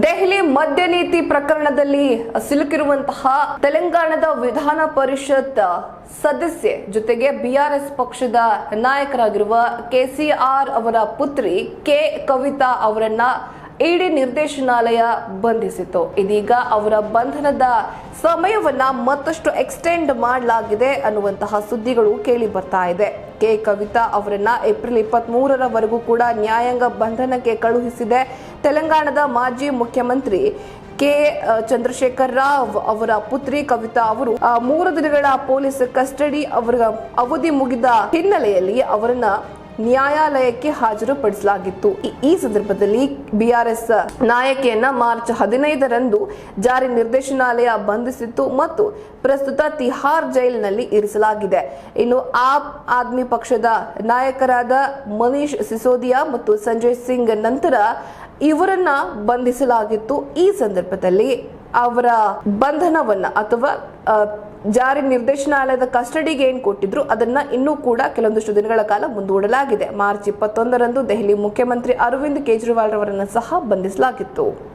ದೆಹಲಿ ಮದ್ಯ ನೀತಿ ಪ್ರಕರಣದಲ್ಲಿ ಸಿಲುಕಿರುವಂತಹ ತೆಲಂಗಾಣದ ವಿಧಾನ ಪರಿಷತ್ ಸದಸ್ಯೆ ಜೊತೆಗೆ ಬಿಆರ್ಎಸ್ ಪಕ್ಷದ ನಾಯಕರಾಗಿರುವ ಕೆಸಿಆರ್ ಅವರ ಪುತ್ರಿ ಕೆ ಕವಿತಾ ಅವರನ್ನ ಇಡಿ ನಿರ್ದೇಶನಾಲಯ ಬಂಧಿಸಿತು ಇದೀಗ ಅವರ ಬಂಧನದ ಸಮಯವನ್ನ ಮತ್ತಷ್ಟು ಎಕ್ಸ್ಟೆಂಡ್ ಮಾಡಲಾಗಿದೆ ಅನ್ನುವಂತಹ ಸುದ್ದಿಗಳು ಕೇಳಿ ಬರ್ತಾ ಇದೆ. ಕೆ ಕವಿತಾ ಅವರನ್ನ ಏಪ್ರಿಲ್ ಇಪ್ಪತ್ತ್ ಮೂರರವರೆಗೂ ಕೂಡ ನ್ಯಾಯಾಂಗ ಬಂಧನಕ್ಕೆ ಕಳುಹಿಸಿದೆ. ತೆಲಂಗಾಣದ ಮಾಜಿ ಮುಖ್ಯಮಂತ್ರಿ ಕೆ ಚಂದ್ರಶೇಖರ್ ರಾವ್ ಅವರ ಪುತ್ರಿ ಕವಿತಾ ಅವರು ಮೂರು ದಿನಗಳ ಪೊಲೀಸ್ ಕಸ್ಟಡಿ ಅವರ ಅವಧಿ ಮುಗಿದ ಹಿನ್ನೆಲೆಯಲ್ಲಿ ಅವರನ್ನ ನ್ಯಾಯಾಲಯಕ್ಕೆ ಹಾಜರುಪಡಿಸಲಾಗಿತ್ತು. ಈ- ಸಂದರ್ಭದಲ್ಲಿ ಬಿಆರ್ಎಸ್ ನಾಯಕಿಯನ್ನ ಮಾರ್ಚ್ ಹದಿನೈದರಂದು ಜಾರಿ ನಿರ್ದೇಶನಾಲಯ ಬಂಧಿಸಿತ್ತು ಮತ್ತು ಪ್ರಸ್ತುತ ತಿಹಾರ್ ಜೈಲಿನಲ್ಲಿ ಇರಿಸಲಾಗಿದೆ. ಇನ್ನು ಆಪ್ ಆದ್ಮಿ ಪಕ್ಷದ ನಾಯಕರಾದ ಮನೀಶ್ ಸಿಸೋದಿಯಾ ಮತ್ತು ಸಂಜಯ್ ಸಿಂಗ್ ನಂತರ ಇವರನ್ನ ಬಂಧಿಸಲಾಗಿತ್ತು. ಈ ಸಂದರ್ಭದಲ್ಲಿ ಅವರ ಬಂಧನವನ್ನ ಅಥವಾ ಜಾರಿ ನಿರ್ದೇಶನಾಲಯದ ಕಸ್ಟಡಿಗೆ ಏನ್ ಕೊಟ್ಟಿದ್ರು, ಅದನ್ನ ಇನ್ನೂ ಕೂಡ ಕೆಲವೊಂದಿಷ್ಟು ದಿನಗಳ ಕಾಲ ಮುಂದೂಡಲಾಗಿದೆ. ಮಾರ್ಚ್ ಇಪ್ಪತ್ತೊಂದರಂದು ದೆಹಲಿ ಮುಖ್ಯಮಂತ್ರಿ ಅರವಿಂದ್ ಕೇಜ್ರಿವಾಲ್ ರವರನ್ನ ಸಹ ಬಂಧಿಸಲಾಗಿತ್ತು.